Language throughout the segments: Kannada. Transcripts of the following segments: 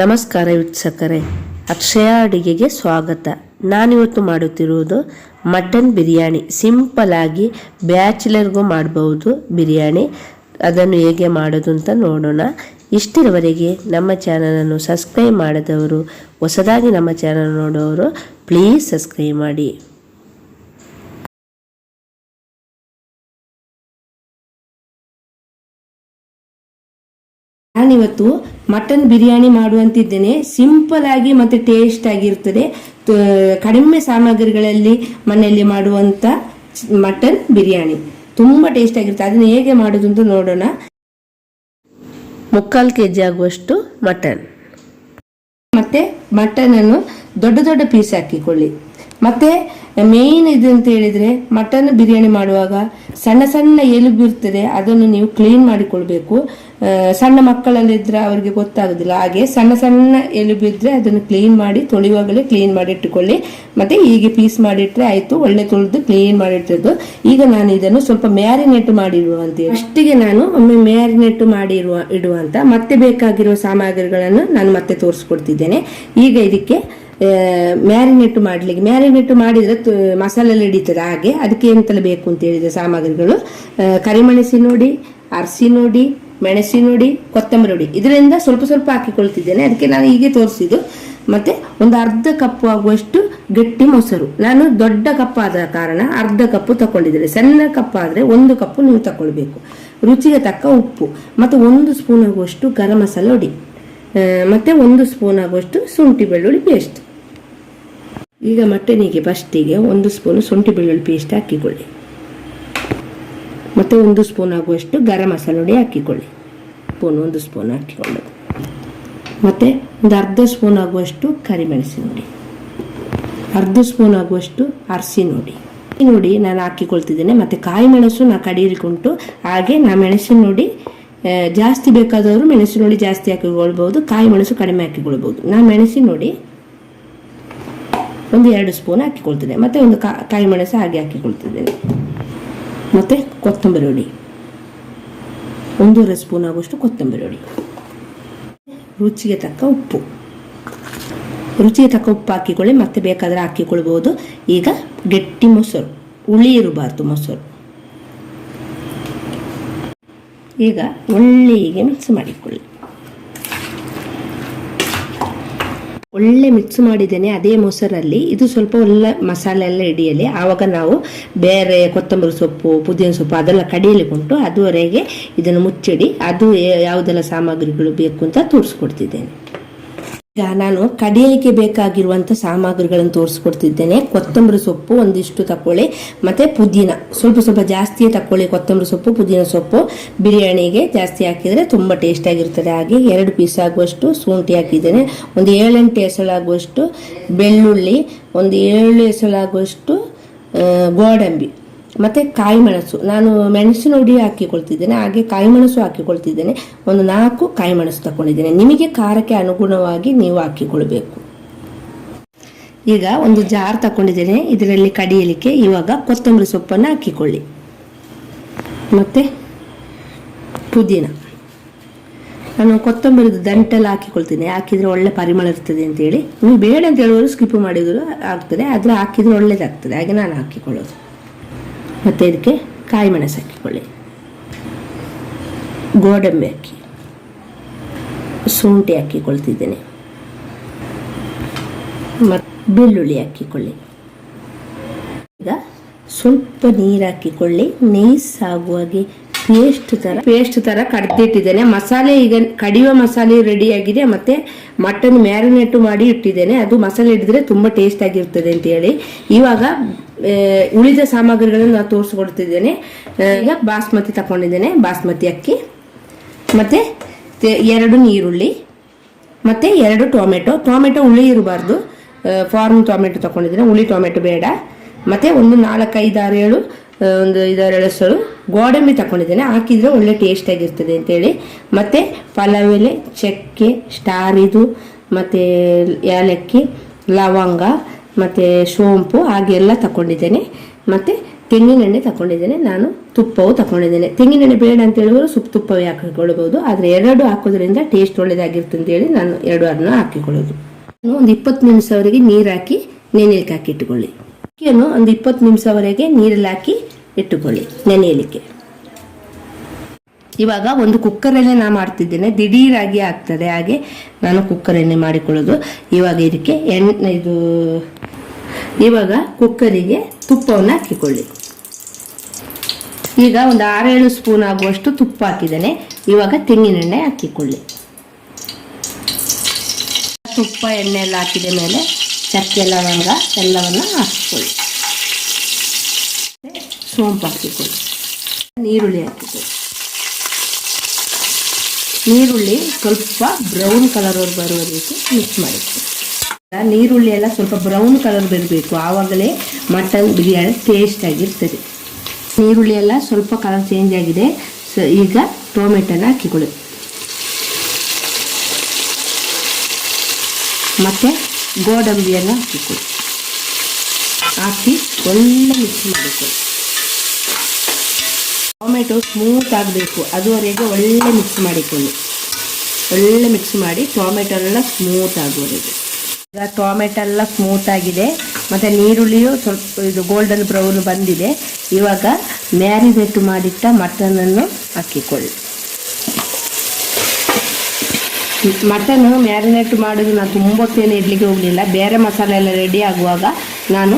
ನಮಸ್ಕಾರ ವೀಕ್ಷಕರೇ. ಅಕ್ಷಯ ಅಡುಗೆಗೆ ಸ್ವಾಗತ. ನಾನಿವತ್ತು ಮಾಡುತ್ತಿರುವುದು ಮಟನ್ ಬಿರಿಯಾನಿ. ಸಿಂಪಲ್ ಆಗಿ ಬ್ಯಾಚುಲರ್ಗೂ ಮಾಡಬಹುದು ಬಿರಿಯಾನಿ. ಅದನ್ನು ಹೇಗೆ ಮಾಡೋದು ಅಂತ ನೋಡೋಣ. ಇಷ್ಟಿರವರೆಗೆ ನಮ್ಮ ಚಾನಲನ್ನು ಸಬ್ಸ್ಕ್ರೈಬ್ ಮಾಡದವರು, ಹೊಸದಾಗಿ ನಮ್ಮ ಚಾನಲ್ ನೋಡೋರು, ಪ್ಲೀಸ್ ಸಬ್ಸ್ಕ್ರೈಬ್ ಮಾಡಿ. ನಾನಿವತ್ತು ಮಟನ್ ಬಿರಿಯಾನಿ ಮಾಡುವಂತಿದ್ದೇನೆ. ಸಿಂಪಲ್ ಆಗಿ ಮತ್ತೆ ಟೇಸ್ಟ್ ಆಗಿರ್ತದೆ. ಕಡಿಮೆ ಸಾಮಗ್ರಿಗಳಲ್ಲಿ ಮನೆಯಲ್ಲಿ ಮಾಡುವಂತ ಮಟನ್ ಬಿರಿಯಾನಿ. ತುಂಬಾ ಟೇಸ್ಟ್ ಆಗಿರ್ತದೆ ಅದನ್ನ ಹೇಗೆ ಮಾಡೋದು ಅಂತ ನೋಡೋಣ. ಮುಕ್ಕಾಲು ಕೆ ಜಿ ಆಗುವಷ್ಟು ಮಟನ್. ಮತ್ತೆ ಮಟನ್ ಅನ್ನು ದೊಡ್ಡ ದೊಡ್ಡ ಪೀಸ್ ಹಾಕಿಕೊಳ್ಳಿ. ಮತ್ತೆ ಮೇನ್ ಇದು ಅಂತ ಹೇಳಿದ್ರೆ ಮಟನ್ ಬಿರಿಯಾನಿ ಮಾಡುವಾಗ ಸಣ್ಣ ಸಣ್ಣ ಎಲುಬು ಇರ್ತದೆ. ಅದನ್ನು ನೀವು ಕ್ಲೀನ್ ಮಾಡಿಕೊಳ್ಬೇಕು. ಸಣ್ಣ ಮಕ್ಕಳಲ್ಲಿದ್ರೆ ಅವರಿಗೆ ಗೊತ್ತಾಗೋದಿಲ್ಲ. ಹಾಗೆ ಸಣ್ಣ ಸಣ್ಣ ಎಲು ಬಿದ್ರೆ ಅದನ್ನು ಕ್ಲೀನ್ ಮಾಡಿ ತೊಳೆಯುವಾಗಲೇ ಕ್ಲೀನ್ ಮಾಡಿ ಇಟ್ಟುಕೊಳ್ಳಿ. ಮತ್ತೆ ಹೀಗೆ ಪೀಸ್ ಮಾಡಿಟ್ರೆ ಆಯ್ತು, ಒಳ್ಳೆ ತೊಳೆದು ಕ್ಲೀನ್ ಮಾಡಿಟ್ಟಿದ್ದು ಈಗ ನಾನು ಇದನ್ನು ಸ್ವಲ್ಪ ಮ್ಯಾರಿನೇಟ್ ಮಾಡಿರುವ ಅಂತ ಅಷ್ಟಿಗೆ ನಾನು ಒಮ್ಮೆ ಮ್ಯಾರಿನೇಟ್ ಮಾಡಿರುವ ಇಡುವಂತ ಮತ್ತೆ ಬೇಕಾಗಿರುವ ಸಾಮಗ್ರಿಗಳನ್ನು ನಾನು ಮತ್ತೆ ತೋರಿಸ್ಕೊಡ್ತಿದ್ದೇನೆ. ಈಗ ಇದಕ್ಕೆ ಮ್ಯಾರಿನೇಟ್ ಮಾಡಲಿಕ್ಕೆ ಮ್ಯಾರಿನೇಟ್ ಮಾಡಿದ್ರೆ ಮಸಾಲೆ ಹಿಡಿತದೆ. ಹಾಗೆ ಅದಕ್ಕೆ ಎಂತೆಲ್ಲ ಬೇಕು ಅಂತ ಹೇಳಿದ ಸಾಮಗ್ರಿಗಳು. ಕರಿಮೆಣಸಿ ನೋಡಿ ಅರಸಿ ನೋಡಿ ಮೆಣಸಿ ನೋಡಿ, ಕೊತ್ತಂಬರಿ ನೋಡಿ. ಇದರಿಂದ ಸ್ವಲ್ಪ ಸ್ವಲ್ಪ ಹಾಕಿಕೊಳ್ತಿದ್ದೇನೆ. ಅದಕ್ಕೆ ನಾನು ಹೀಗೆ ತೋರಿಸಿದ್ದು. ಮತ್ತೆ ಒಂದು ಅರ್ಧ ಕಪ್ ಆಗುವಷ್ಟು ಗಟ್ಟಿ ಮೊಸರು. ನಾನು ದೊಡ್ಡ ಕಪ್ ಆದ ಕಾರಣ ಅರ್ಧ ಕಪ್ಪು ತಗೊಂಡಿದ್ದೇನೆ ಸಣ್ಣ ಕಪ್ ಆದರೆ ಒಂದು ಕಪ್ಪು ನೀವು ತಗೊಳ್ಬೇಕು ರುಚಿಗೆ ತಕ್ಕ ಉಪ್ಪು. ಮತ್ತು ಒಂದು ಸ್ಪೂನ್ ಆಗುವಷ್ಟು ಗರಂ ಮಸಾಲ ಹೊಡಿ ಮತ್ತೆ ಒಂದು ಸ್ಪೂನ್ ಆಗುವಷ್ಟು ಶುಂಠಿ ಬೆಳ್ಳುಳ್ಳಿ ಪೇಸ್ಟ್. ಈಗ ಮಟನಿಗೆ ಫಸ್ಟಿಗೆ ಒಂದು ಸ್ಪೂನ್ ಶುಂಠಿ ಬೆಳ್ಳುಳ್ಳಿ ಪೇಸ್ಟ್ ಹಾಕಿಕೊಳ್ಳಿ. ಮತ್ತೆ ಒಂದು ಸ್ಪೂನ್ ಆಗುವಷ್ಟು ಗರಂ ಮಸಾಲೆ ಹುಡಿ ಹಾಕಿಕೊಳ್ಳಿ. ಸ್ಪೂನ್, ಒಂದು ಸ್ಪೂನ್ ಹಾಕಿಕೊಳ್ಳೋದು. ಮತ್ತು ಒಂದು ಅರ್ಧ ಸ್ಪೂನ್ ಆಗುವಷ್ಟು ಕರಿಮೆಣಸಿನ ಹುಡಿ ಅರ್ಧ ಸ್ಪೂನ್ ಆಗುವಷ್ಟು ಅರಸಿನ ನೋಡಿ. ನೋಡಿ ನಾನು ಹಾಕಿಕೊಳ್ತಿದ್ದೇನೆ. ಮತ್ತು ಕಾಯಿ ಮೆಣಸು ನಾ ಕಡಿಯಲಿಕ್ಕುಂಟು ಹಾಗೆ ನಾ ಮೆಣಸಿನ ನೋಡಿ ಜಾಸ್ತಿ ಬೇಕಾದವರು ಮೆಣಸಿನ ನೋಡಿ ಜಾಸ್ತಿ ಹಾಕಿಕೊಳ್ಬೋದು ಕಾಯಿ ಮೆಣಸು ಕಡಿಮೆ ಹಾಕಿಕೊಳ್ಬೋದು ನಾನು ಮೆಣಸಿನ ನೋಡಿ ಒಂದು ಎರಡು ಸ್ಪೂನ್ ಹಾಕಿಕೊಳ್ತಿದ್ದೆ ಮತ್ತು ಒಂದು ಕಾಯಿ ಮೆಣಸು ಹಾಗೆ ಹಾಕಿಕೊಳ್ತಿದ್ದೇನೆ. ಮತ್ತೆ ಕೊತ್ತಂಬರಿ ಹುಡಿ. ಒಂದೂವರೆ ಸ್ಪೂನ್ ಆಗುವಷ್ಟು ಕೊತ್ತಂಬರಿ ಹುಡಿ. ರುಚಿಗೆ ತಕ್ಕ ಉಪ್ಪು. ರುಚಿಗೆ ತಕ್ಕ ಉಪ್ಪು ಹಾಕಿಕೊಳ್ಳಿ, ಮತ್ತೆ ಬೇಕಾದರೆ ಹಾಕಿಕೊಳ್ಬೋದು. ಈಗ ಗಟ್ಟಿ ಮೊಸರು ಹುಳಿ ಇರಬಾರ್ದು ಮೊಸರು. ಈಗ ಒಳ್ಳೆಗೆ ಮಿಕ್ಸ್ ಮಾಡಿಕೊಳ್ಳಿ. ಒಳ್ಳೆ ಮಿಕ್ಸ್ ಮಾಡಿದ್ದೇನೆ ಅದೇ ಮೊಸರಲ್ಲಿ. ಇದು ಸ್ವಲ್ಪ ಒಳ್ಳೆ ಮಸಾಲೆ ಎಲ್ಲ ಹಿಡಿಯಲಿ. ಆವಾಗ ನಾವು ಬೇರೆ ಕೊತ್ತಂಬರಿ ಸೊಪ್ಪು, ಪುದೀನ ಸೊಪ್ಪು ಅದೆಲ್ಲ ಕಡಿಯಲಿಕ್ಕೆ ಉಂಟು ಅದುವರೆಗೆ ಇದನ್ನು ಮುಚ್ಚಿಡಿ. ಅದು ಯಾವುದೆಲ್ಲ ಸಾಮಗ್ರಿಗಳು ಬೇಕು ಅಂತ ತೋರಿಸ್ಕೊಡ್ತಿದ್ದೇನೆ. ಈಗ ನಾನು ಕಡಿಯಲಿಕ್ಕೆ ಬೇಕಾಗಿರುವಂಥ ಸಾಮಗ್ರಿಗಳನ್ನು ತೋರಿಸ್ಕೊಡ್ತಿದ್ದೇನೆ. ಕೊತ್ತಂಬರಿ ಸೊಪ್ಪು ಒಂದಿಷ್ಟು ತಕೊಳ್ಳಿ ಮತ್ತೆ ಪುದೀನ. ಸ್ವಲ್ಪ ಸ್ವಲ್ಪ ಜಾಸ್ತಿಯೇ ತಕೊಳ್ಳಿ ಕೊತ್ತಂಬರಿ ಸೊಪ್ಪು, ಪುದೀನ ಸೊಪ್ಪು. ಬಿರಿಯಾನಿಗೆ ಜಾಸ್ತಿ ಹಾಕಿದರೆ ತುಂಬ ಟೇಸ್ಟ್ ಆಗಿರ್ತದೆ. ಹಾಗೆ ಎರಡು ಪೀಸ್ ಆಗುವಷ್ಟು ಶುಂಠಿ ಹಾಕಿದ್ದೇನೆ. ಒಂದು ಏಳೆಂಟು ಎಸಳಾಗುವಷ್ಟು ಬೆಳ್ಳುಳ್ಳಿ. ಒಂದು ಏಳು ಎಸಳಾಗುವಷ್ಟು ಗೋಡಂಬಿ. ಮತ್ತೆ ಕಾಯಿ ಮೆಣಸು ನಾನು ಮೆಣಸಿನ ಹುಡಿ ಹಾಕಿಕೊಳ್ತಿದ್ದೇನೆ, ಹಾಗೆ ಕಾಯಿ ಮೆಣಸು ಹಾಕಿಕೊಳ್ತಿದ್ದೇನೆ. ಒಂದು ನಾಲ್ಕು ಕಾಯಿ ಮೆಣಸು ತಗೊಂಡಿದ್ದೇನೆ ನಿಮಗೆ ಖಾರಕ್ಕೆ ಅನುಗುಣವಾಗಿ ನೀವು ಹಾಕಿಕೊಳ್ಬೇಕು. ಈಗ ಒಂದು ಜಾರ್ ತಗೊಂಡಿದ್ದೇನೆ ಇದರಲ್ಲಿ ಕಡಿಯಲಿಕ್ಕೆ ಇವಾಗ ಕೊತ್ತಂಬರಿ ಸೊಪ್ಪನ್ನು ಹಾಕಿಕೊಳ್ಳಿ. ಮತ್ತೆ ಪುದೀನ. ನಾನು ಕೊತ್ತಂಬರಿದು ದಂಟಲ್ಲಿ ಹಾಕಿಕೊಳ್ತೀನಿ. ಹಾಕಿದ್ರೆ ಒಳ್ಳೆ ಪರಿಮಳ ಇರ್ತದೆ ಅಂತೇಳಿ. ನೀವು ಬೇಡ ಅಂತ ಹೇಳುವರು ಸ್ಕಿಪ್ ಮಾಡಿದ್ರು ಆಗ್ತದೆ, ಆದರೆ ಹಾಕಿದ್ರೆ ಒಳ್ಳೇದಾಗ್ತದೆ. ಹಾಗೆ ನಾನು ಹಾಕಿಕೊಳ್ಳೋದು. ಮತ್ತು ಇದಕ್ಕೆ ಕಾಯಿ ಮೆಣಸು ಹಾಕಿಕೊಳ್ಳಿ ಗೋಡಂಬಿ ಅಕ್ಕಿ ಶುಂಠಿ ಹಾಕಿಕೊಳ್ತಿದ್ದೇನೆ. ಮತ್ತು ಬೆಳ್ಳುಳ್ಳಿ ಹಾಕಿಕೊಳ್ಳಿ. ಈಗ ಸ್ವಲ್ಪ ನೀರು ಹಾಕಿಕೊಳ್ಳಿ. ನೈಸ್ ಪೇಸ್ಟ್ ತರ ಪೇಸ್ಟ್ ತರ ಕಡ್ದಿಟ್ಟಿದ್ದೇನೆ. ಮಸಾಲೆ ಈಗ ಕಡಿಯುವ ಮಸಾಲೆ ರೆಡಿ ಆಗಿದೆ. ಮತ್ತೆ ಮಟನ್ ಮ್ಯಾರಿನೇಟ್ ಮಾಡಿ ಇಟ್ಟಿದ್ದೇನೆ. ಅದು ಮಸಾಲೆ ಹಿಡಿದ್ರೆ ತುಂಬಾ ಟೇಸ್ಟ್ ಆಗಿರ್ತದೆ ಅಂತ ಹೇಳಿ. ಇವಾಗ ಉಳಿದ ಸಾಮಗ್ರಿಗಳನ್ನು ನಾನು ತೋರಿಸ್ಕೊಡ್ತಿದ್ದೇನೆ. ಈಗ ಬಾಸ್ಮತಿ ತಕೊಂಡಿದ್ದೇನೆ ಬಾಸ್ಮತಿ ಅಕ್ಕಿ ಮತ್ತೆ ಎರಡು ನೀರುಳ್ಳಿ ಮತ್ತೆ ಎರಡು ಟೊಮೆಟೊ. ಟೊಮೆಟೊ ಹುಳಿ ಇರಬಾರ್ದು. ಫಾರ್ಮ್ ಟೊಮೆಟೊ ತಗೊಂಡಿದ್ದೇನೆ ಹುಳಿ ಟೊಮೆಟೊ ಬೇಡ. ಮತ್ತೆ ಒಂದು ನಾಲ್ಕೈದಾರು ಏಳು ಆ, ಒಂದು ಐದಾರು ಎಳಸಳು ಗೋಡಂಬಿ ತಗೊಂಡಿದ್ದೇನೆ ಹಾಕಿದ್ರೆ ಒಳ್ಳೆ ಟೇಸ್ಟ್ ಆಗಿರ್ತದೆ ಅಂತೇಳಿ. ಮತ್ತೆ ಪಲಾವ್ ಎಲೆ, ಚಕ್ಕೆ, ಸ್ಟಾರ್ ಇದು, ಮತ್ತೆ ಏಲಕ್ಕಿ, ಲವಂಗ, ಮತ್ತು ಸೋಂಪು ಹಾಗೆಲ್ಲ ತಗೊಂಡಿದ್ದೇನೆ ಮತ್ತು ತೆಂಗಿನೆಣ್ಣೆ ತಗೊಂಡಿದ್ದೇನೆ ನಾನು ತುಪ್ಪವು ತಗೊಂಡಿದ್ದೇನೆ ತೆಂಗಿನೆಣ್ಣೆ ಬೇಡ ಅಂತ ಹೇಳಿದ್ರು ಸುಪ್ ತುಪ್ಪವೇ ಹಾಕಿಕೊಳ್ಳಬಹುದು. ಆದರೆ ಎರಡು ಹಾಕೋದ್ರಿಂದ ಟೇಸ್ಟ್ ಒಳ್ಳೇದಾಗಿರುತ್ತೆ ಅಂತೇಳಿ ನಾನು ಎರಡು ಅದನ್ನ ಹಾಕಿಕೊಳ್ಳೋದು. ಒಂದು ಇಪ್ಪತ್ತು ನಿಮಿಷವರೆಗೆ ನೀರು ಹಾಕಿ, ನೆನೆಯಲಿಕ್ಕೆ ಹಾಕಿ ಇಟ್ಟುಕೊಳ್ಳಿ. ಅಕ್ಕಿಯನ್ನು ಒಂದು ಇಪ್ಪತ್ತು ನಿಮಿಷವರೆಗೆ ನೀರಲ್ಲಿ ಹಾಕಿ ಇಟ್ಟುಕೊಳ್ಳಿ, ನೆನೆಯಲಿಕ್ಕೆ. ಇವಾಗ ಒಂದು ಕುಕ್ಕರಲ್ಲೇ ನಾನು ಮಾಡ್ತಿದ್ದೇನೆ. ದಿಢೀರಾಗಿ ಆಗ್ತದೆ ಹಾಗೆ ನಾನು ಕುಕ್ಕರ್ ಎಣ್ಣೆ ಮಾಡಿಕೊಳ್ಳೋದು. ಇವಾಗ ಇದಕ್ಕೆ ಎಣ್ಣೆ, ಇದು ಇವಾಗ ಕುಕ್ಕರಿಗೆ ತುಪ್ಪವನ್ನು ಹಾಕಿಕೊಳ್ಳಿ. ಈಗ ಒಂದು ಆರೇಳು ಸ್ಪೂನ್ ಆಗುವಷ್ಟು ತುಪ್ಪ ಹಾಕಿದ್ದೇನೆ. ಇವಾಗ ತೆಂಗಿನೆಣ್ಣೆ ಹಾಕಿಕೊಳ್ಳಿ. ತುಪ್ಪ, ಎಣ್ಣೆ ಎಲ್ಲ ಹಾಕಿದ ಮೇಲೆ ಚಕ್ಕೆ, ಲವಂಗ ಎಲ್ಲವನ್ನು ಹಾಕಿಕೊಳ್ಳಿ. ಸೋಂಪು ಹಾಕಿಕೊಳ್ಳಿ ನೀರುಳ್ಳಿ ಹಾಕಿಕೊಳ್ಳಿ ನೀರುಳ್ಳಿ ಸ್ವಲ್ಪ ಬ್ರೌನ್ ಕಲರ್ ಬರುವ ರೀತಿ ಮಿಕ್ಸ್ ಮಾಡಿಕೊಳ್ಳಿ ನೀರುಳ್ಳಿ ಎಲ್ಲ ಸ್ವಲ್ಪ ಬ್ರೌನ್ ಕಲರ್ ಬರಬೇಕು ಆವಾಗಲೇ ಮಟನ್ ಬಿರಿಯಾನಿ ಟೇಸ್ಟ್ ಆಗಿರ್ತದೆ. ನೀರುಳ್ಳಿ ಎಲ್ಲ ಸ್ವಲ್ಪ ಕಲರ್ ಚೇಂಜ್ ಆಗಿದೆ. ಸೊ, ಈಗ ಟೊಮೆಟೊನ ಹಾಕಿಕೊಳ್ಳಿ. ಮತ್ತು ಗೋಡಂಬಿಯನ್ನು ಹಾಕಿಕೊಳ್ಳಿ. ಹಾಕಿ ಒಳ್ಳೆ ಮಿಕ್ಸ್ ಮಾಡಿಕೊಳ್ಳಿ ಟೊಮೆಟೊ ಸ್ಮೂತ್ ಆಗಬೇಕು. ಅದುವರೆಗೆ ಒಳ್ಳೆ ಮಿಕ್ಸ್ ಮಾಡಿಕೊಳ್ಳಿ. ಒಳ್ಳೆ ಮಿಕ್ಸ್ ಮಾಡಿ ಟೊಮೆಟೊ ಎಲ್ಲ ಸ್ಮೂತ್ ಆಗುವರೆಗೆ. ಈಗ ಟೊಮೆಟೊ ಎಲ್ಲ ಸ್ಮೂತ್ ಆಗಿದೆ. ಮತ್ತು ನೀರುಳ್ಳಿಯು ಸ್ವಲ್ಪ ಇದು ಗೋಲ್ಡನ್ ಬ್ರೌನ್ ಬಂದಿದೆ. ಇವಾಗ ಮ್ಯಾರಿನೇಟ್ ಮಾಡಿಟ್ಟ ಮಟನನ್ನು ಹಾಕಿಕೊಳ್ಳಿ. ಮಟನ್ ಮ್ಯಾರಿನೇಟ್ ಮಾಡೋದು ನಾನು ತುಂಬ ಹೊತ್ತೇನು ಇಡ್ಲಿಕ್ಕೆ ಹೋಗಲಿಲ್ಲ. ಬೇರೆ ಮಸಾಲೆ ಎಲ್ಲ ರೆಡಿ ಆಗುವಾಗ ನಾನು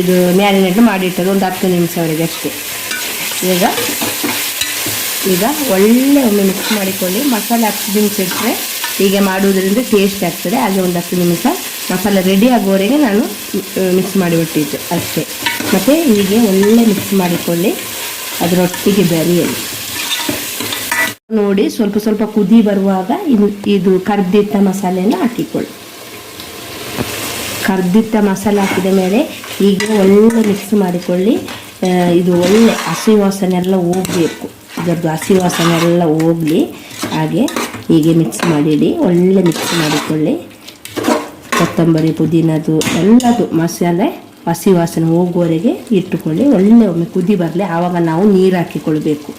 ಇದು ಮ್ಯಾರಿನೇಟ್ ಮಾಡಿಟ್ಟದು ಒಂದು ಹತ್ತು ನಿಮಿಷವರೆಗೆ ಅಷ್ಟೇ. ಈಗ ಈಗ ಒಳ್ಳೆ ಒಮ್ಮೆ ಮಿಕ್ಸ್ ಮಾಡಿಕೊಳ್ಳಿ. ಮಸಾಲೆ ಹತ್ತು ನಿಮಿಷ ಇಟ್ಟರೆ ಹೀಗೆ ಮಾಡುವುದರಿಂದ ಟೇಸ್ಟ್ ಆಗ್ತದೆ. ಹಾಗೆ ಒಂದು ಹತ್ತು ನಿಮಿಷ ಮಸಾಲೆ ರೆಡಿ ಆಗುವವರೆಗೆ ನಾನು ಮಿಕ್ಸ್ ಮಾಡಿಬಿಟ್ಟಿದ್ದೆ ಅಷ್ಟೇ. ಮತ್ತು ಹೀಗೆ ಒಳ್ಳೆ ಮಿಕ್ಸ್ ಮಾಡಿಕೊಳ್ಳಿ. ಅದರೊಟ್ಟಿಗೆ ಬೆರೆಯಲಿ. ನೋಡಿ, ಸ್ವಲ್ಪ ಸ್ವಲ್ಪ ಕುದಿ ಬರುವಾಗ ಇದು ಇದು ಕರ್ದಿಟ್ಟ ಮಸಾಲೆಯನ್ನು ಹಾಕಿಕೊಳ್ಳಿ. ಕರ್ದಿಟ್ಟ ಮಸಾಲೆ ಹಾಕಿದ ಮೇಲೆ ಈಗ ಒಳ್ಳೆ ಮಿಕ್ಸ್ ಮಾಡಿಕೊಳ್ಳಿ. ಇದು ಒಳ್ಳೆ ಹಸಿ ವಾಸನೆ ಎಲ್ಲ ಹೋಗಬೇಕು. ಇದರದ್ದು ಹಸಿ ವಾಸನೆ ಎಲ್ಲ ಹೋಗಲಿ. ಹಾಗೆ ಹೀಗೆ ಮಿಕ್ಸ್ ಮಾಡಿಡಿ. ಒಳ್ಳೆ ಮಿಕ್ಸ್ ಮಾಡಿಕೊಳ್ಳಿ. ಕೊತ್ತಂಬರಿ ಪುದೀನದು ಎಲ್ಲದು ಮಸಾಲೆ ಹಸಿ ವಾಸನೆ ಹೋಗುವವರೆಗೆ ಇಟ್ಟುಕೊಳ್ಳಿ. ಒಳ್ಳೆ ಒಮ್ಮೆ ಕುದಿ ಬರಲಿ. ಆವಾಗ ನಾವು ನೀರು ಹಾಕಿಕೊಳ್ಬೇಕು.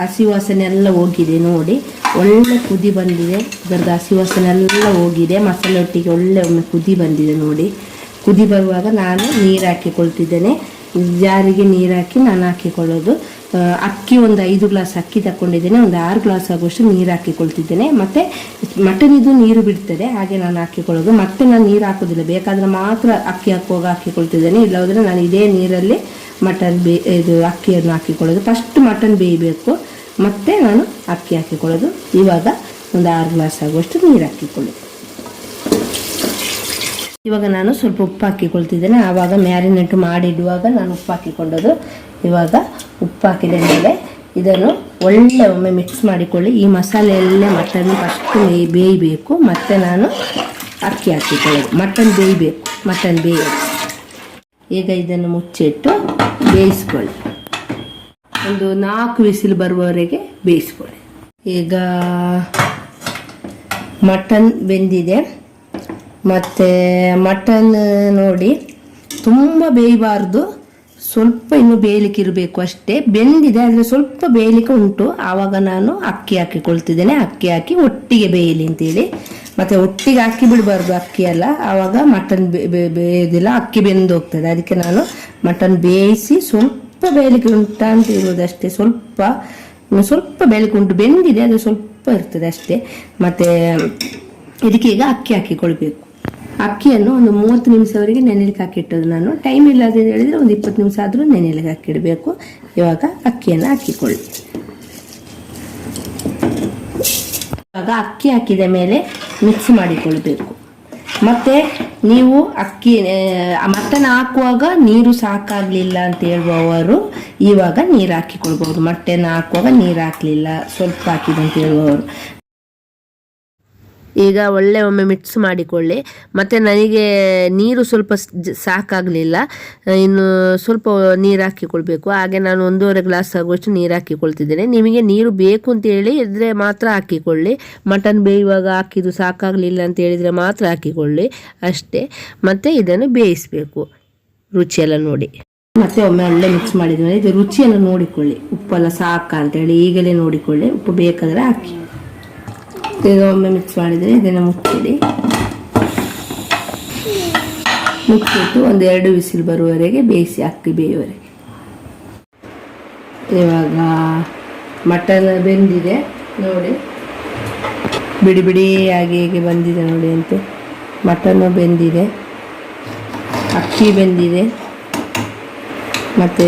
ಹಸಿ ವಾಸನೆ ಎಲ್ಲ ಹೋಗಿದೆ ನೋಡಿ. ಒಳ್ಳೆ ಕುದಿ ಬಂದಿದೆ. ಇದರದ್ದು ಹಸಿ ಹೋಗಿದೆ. ಮಸಾಲೆ ಒಟ್ಟಿಗೆ ಒಳ್ಳೆ ಒಮ್ಮೆ ಕುದಿ ಬಂದಿದೆ ನೋಡಿ. ಕುದಿ ಬರುವಾಗ ನಾನು ನೀರು ಹಾಕಿಕೊಳ್ತಿದ್ದೇನೆ. ಜಾರಿಗೆ ನೀರು ಹಾಕಿ ನಾನು ಹಾಕಿಕೊಳ್ಳೋದು. ಅಕ್ಕಿ ಒಂದು ಐದು ಗ್ಲಾಸ್ ಅಕ್ಕಿ ತಗೊಂಡಿದ್ದೇನೆ ಒಂದು ಆರು ಗ್ಲಾಸ್ ಆಗುವಷ್ಟು ನೀರು ಹಾಕಿಕೊಳ್ತಿದ್ದೇನೆ. ಮತ್ತು ಮಟನಿದು ನೀರು ಬಿಡ್ತದೆ. ಹಾಗೆ ನಾನು ಹಾಕಿಕೊಳ್ಳೋದು. ಮತ್ತೆ ನಾನು ನೀರು ಹಾಕೋದಿಲ್ಲ. ಬೇಕಾದರೆ ಮಾತ್ರ ಅಕ್ಕಿ ಹಾಕುವಾಗ ಹಾಕಿಕೊಳ್ತಿದ್ದೇನೆ. ಇಲ್ಲವಾದರೆ ನಾನು ಇದೇ ನೀರಲ್ಲಿ ಮಟನ್ ಬೇ, ಇದು ಅಕ್ಕಿಯನ್ನು ಹಾಕಿಕೊಳ್ಳೋದು. ಫಸ್ಟ್ ಮಟನ್ ಬೇಯಬೇಕು. ಮತ್ತೆ ನಾನು ಅಕ್ಕಿ ಹಾಕಿಕೊಳ್ಳೋದು ಇವಾಗ ಒಂದು ಆರು ಗ್ಲಾಸ್ ಆಗುವಷ್ಟು ನೀರು ಹಾಕಿಕೊಳ್ಳೋದು ಇವಾಗ ನಾನು ಸ್ವಲ್ಪ ಉಪ್ಪು ಹಾಕಿಕೊಳ್ತಿದ್ದೇನೆ ಆವಾಗ ಮ್ಯಾರಿನೇಟ್ ಮಾಡಿಡುವಾಗ ನಾನು ಉಪ್ಪು ಹಾಕಿಕೊಂಡದ್ದು ಇವಾಗ ಉಪ್ಪು ಹಾಕಿದ ಮೇಲೆ ಇದನ್ನು ಒಳ್ಳೆ ಒಮ್ಮೆ ಮಿಕ್ಸ್ ಮಾಡಿಕೊಳ್ಳಿ ಈ ಮಸಾಲೆ ಎಲ್ಲ ಮಟನ್ ಫಸ್ಟ್ ಬೇಯಬೇಕು ಮತ್ತೆ ನಾನು ಅಕ್ಕಿ ಹಾಕಿಕೊಳ್ಳೋದು ಮಟನ್ ಬೇಯಬೇಕು ಮಟನ್ ಬೇಯ ಈಗ ಇದನ್ನು ಮುಚ್ಚಿಟ್ಟು ಬೇಯಿಸ್ಕೊಳ್ಳಿ ಒಂದು ನಾಲ್ಕು ವಿಸಿಲ್ ಬರುವವರೆಗೆ ಬೇಯಿಸ್ಕೊಳ್ಳಿ. ಈಗ ಮಟನ್ ಬೆಂದಿದೆ. ಮತ್ತು ಮಟನ್ ನೋಡಿ ತುಂಬ ಬೇಯಬಾರ್ದು. ಸ್ವಲ್ಪ ಇನ್ನು ಬೇಯಲಿಕ್ಕೆ ಇರಬೇಕು ಅಷ್ಟೇ. ಬೆಂದಿದೆ, ಆದರೆ ಸ್ವಲ್ಪ ಬೇಯಲಿಕ್ಕೆ ಉಂಟು. ಆವಾಗ ನಾನು ಅಕ್ಕಿ ಹಾಕಿಕೊಳ್ತಿದ್ದೇನೆ. ಅಕ್ಕಿ ಹಾಕಿ ಒಟ್ಟಿಗೆ ಬೇಯಲಿ ಅಂತೇಳಿ. ಮತ್ತು ಒಟ್ಟಿಗೆ ಹಾಕಿ ಬಿಡಬಾರ್ದು, ಅಕ್ಕಿ ಅಲ್ಲ. ಆವಾಗ ಮಟನ್ ಬೇಯೋದಿಲ್ಲ. ಅಕ್ಕಿ ಬೆಂದು ಹೋಗ್ತದೆ ಅದಕ್ಕೆ ನಾನು ಮಟನ್ ಬೇಯಿಸಿ ಸ್ವಲ್ಪ ಬೇಯಲಿಕ್ಕೆ ಉಂಟ ಅಂತ ಇರುವುದಷ್ಟೇ ಸ್ವಲ್ಪ ಸ್ವಲ್ಪ ಬೇಯಲಿಕ್ಕೆ ಉಂಟು, ಬೆಂದಿದೆ, ಅದು ಸ್ವಲ್ಪ ಇರ್ತದೆ ಅಷ್ಟೇ. ಮತ್ತೆ ಇದಕ್ಕೆ ಈಗ ಅಕ್ಕಿ ಹಾಕಿಕೊಳ್ಬೇಕು. ಅಕ್ಕಿಯನ್ನು ಒಂದು ಮೂವತ್ತು ನಿಮಿಷವರೆಗೆ ನೆನೆಲಿಕ್ಕೆ ಹಾಕಿಟ್ಟದು ನಾನು. ಟೈಮ್ ಇಲ್ಲ ಅಂತ ಹೇಳಿದರೆ ಒಂದು ಇಪ್ಪತ್ತು ನಿಮಿಷ ಆದರೂ ನೆನೆಲಿಕ್ಕೆ ಹಾಕಿಡಬೇಕು ಇವಾಗ ಅಕ್ಕಿಯನ್ನು ಹಾಕಿಕೊಳ್ಳಿ. ಇವಾಗ ಅಕ್ಕಿ ಹಾಕಿದ ಮೇಲೆ ಮಿಕ್ಸ್ ಮಾಡಿಕೊಳ್ಬೇಕು. ಮತ್ತೆ ನೀವು ಅಕ್ಕಿ ಮಟನ್ ಹಾಕುವಾಗ ನೀರು ಸಾಕಾಗಲಿಲ್ಲ ಅಂತ ಹೇಳುವವರು ಇವಾಗ ನೀರು ಹಾಕಿಕೊಳ್ಬೋದು ಮಟನ್ ಹಾಕುವಾಗ ನೀರು ಹಾಕಲಿಲ್ಲ. ಸ್ವಲ್ಪ ಹಾಕಿದೆ ಅಂತ ಹೇಳುವವರು. ಈಗ ಒಳ್ಳೆ ಒಮ್ಮೆ ಮಿಕ್ಸ್ ಮಾಡಿಕೊಳ್ಳಿ. ಮತ್ತು ನನಗೆ ನೀರು ಸ್ವಲ್ಪ ಸಾಕಾಗಲಿಲ್ಲ. ಇನ್ನು ಸ್ವಲ್ಪ ನೀರು ಹಾಕಿಕೊಳ್ಬೇಕು. ಹಾಗೆ ನಾನು ಒಂದೂವರೆ ಗ್ಲಾಸ್ ಆಗುವಷ್ಟು ನೀರು ಹಾಕಿಕೊಳ್ತಿದ್ದೇನೆ. ನಿಮಗೆ ನೀರು ಬೇಕು ಅಂತ ಹೇಳಿ ಇದ್ರೆ ಮಾತ್ರ ಹಾಕಿಕೊಳ್ಳಿ. ಮಟನ್ ಬೇಯುವಾಗ ಹಾಕಿದ್ದು ಸಾಕಾಗಲಿಲ್ಲ ಅಂತ ಹೇಳಿದರೆ ಮಾತ್ರ ಹಾಕಿಕೊಳ್ಳಿ. ಅಷ್ಟೇ. ಮತ್ತು ಇದನ್ನು ಬೇಯಿಸಬೇಕು. ರುಚಿಯೆಲ್ಲ ನೋಡಿ. ಮತ್ತೆ ಒಮ್ಮೆ ಒಳ್ಳೆ ಮಿಕ್ಸ್ ಮಾಡಿದ್ಮೇಲೆ ಇದು ರುಚಿಯನ್ನು ನೋಡಿಕೊಳ್ಳಿ. ಉಪ್ಪೆಲ್ಲ ಸಾಕ ಅಂತೇಳಿ ಈಗಲೇ ನೋಡಿಕೊಳ್ಳಿ. ಉಪ್ಪು ಬೇಕಾದರೆ ಹಾಕಿ. ಇದು ಒಮ್ಮೆ ಮಿಕ್ಸ್ ಮಾಡಿದರೆ ಇದನ್ನು ಮುಚ್ಚಿಡಿ. ಮುಚ್ಚಿಟ್ಟು ಒಂದು ಎರಡು ಬಿಸಿಲು ಬರುವವರೆಗೆ ಬೇಯಿಸಿ ಅಕ್ಕಿ ಬೇಯುವವರೆಗೆ. ಇವಾಗ ಮಟನ್ ಬೆಂದಿದೆ, ನೋಡಿ. ಬಿಡಿ ಬಿಡಿಯಾಗಿ ಹೇಗೆ ಬಂದಿದೆ ನೋಡಿ ಅಂತ. ಮಟನ್ನು ಬೆಂದಿದೆ, ಅಕ್ಕಿ ಬೆಂದಿದೆ. ಮತ್ತು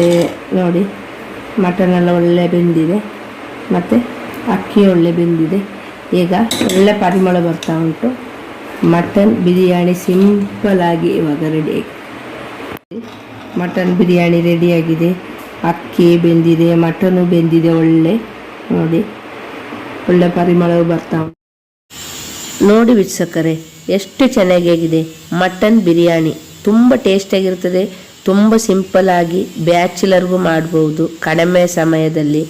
ನೋಡಿ ಮಟನ್ ಎಲ್ಲ ಒಳ್ಳೆ ಬೆಂದಿದೆ, ಮತ್ತು ಅಕ್ಕಿ ಒಳ್ಳೆ ಬೆಂದಿದೆ. ಈಗ ಒಳ್ಳೆ ಪರಿಮಳ ಬರ್ತಾ ಉಂಟು. ಮಟನ್ ಬಿರಿಯಾನಿ ಸಿಂಪಲ್ ಆಗಿ ಇವಾಗ ರೆಡಿ ಮಟನ್ ಬಿರಿಯಾನಿ ರೆಡಿಯಾಗಿದೆ ಅಕ್ಕಿ ಬೆಂದಿದೆ, ಮಟನು ಬೆಂದಿದೆ, ಒಳ್ಳೆ. ನೋಡಿ, ಒಳ್ಳೆ ಪರಿಮಳವು ಬರ್ತಾ ಉಂಟು. ನೋಡಿ ವೀಕ್ಷಕರೇ, ಎಷ್ಟು ಚೆನ್ನಾಗಿದೆ ಮಟನ್ ಬಿರಿಯಾನಿ ತುಂಬ ಟೇಸ್ಟಾಗಿರ್ತದೆ ತುಂಬ ಸಿಂಪಲ್ ಆಗಿ ಬ್ಯಾಚುಲರ್ಗೂ ಮಾಡ್ಬೋದು. ಕಡಿಮೆ ಸಮಯದಲ್ಲಿ,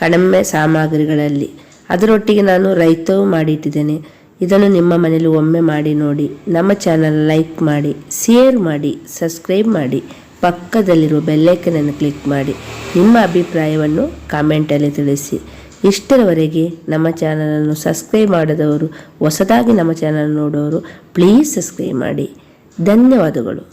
ಕಡಿಮೆ ಸಾಮಗ್ರಿಗಳಲ್ಲಿ. ಅದರೊಟ್ಟಿಗೆ ನಾನು ರೈತವು ಮಾಡಿಟ್ಟಿದ್ದೇನೆ. ಇದನ್ನು ನಿಮ್ಮ ಮನೇಲಿ ಒಮ್ಮೆ ಮಾಡಿ ನೋಡಿ. ನಮ್ಮ ಚಾನಲ್ ಲೈಕ್ ಮಾಡಿ, ಶೇರ್ ಮಾಡಿ, ಸಬ್ಸ್ಕ್ರೈಬ್ ಮಾಡಿ, ಪಕ್ಕದಲ್ಲಿರುವ ಬೆಲ್ಲೈಕನನ್ನು ಕ್ಲಿಕ್ ಮಾಡಿ. ನಿಮ್ಮ ಅಭಿಪ್ರಾಯವನ್ನು ಕಾಮೆಂಟಲ್ಲಿ ತಿಳಿಸಿ. ಇಷ್ಟರವರೆಗೆ ನಮ್ಮ ಚಾನಲನ್ನು ಸಬ್ಸ್ಕ್ರೈಬ್ ಮಾಡದವರು, ಹೊಸದಾಗಿ ನಮ್ಮ ಚಾನಲ್ ನೋಡೋರು, ಪ್ಲೀಸ್ ಸಬ್ಸ್ಕ್ರೈಬ್ ಮಾಡಿ. ಧನ್ಯವಾದಗಳು.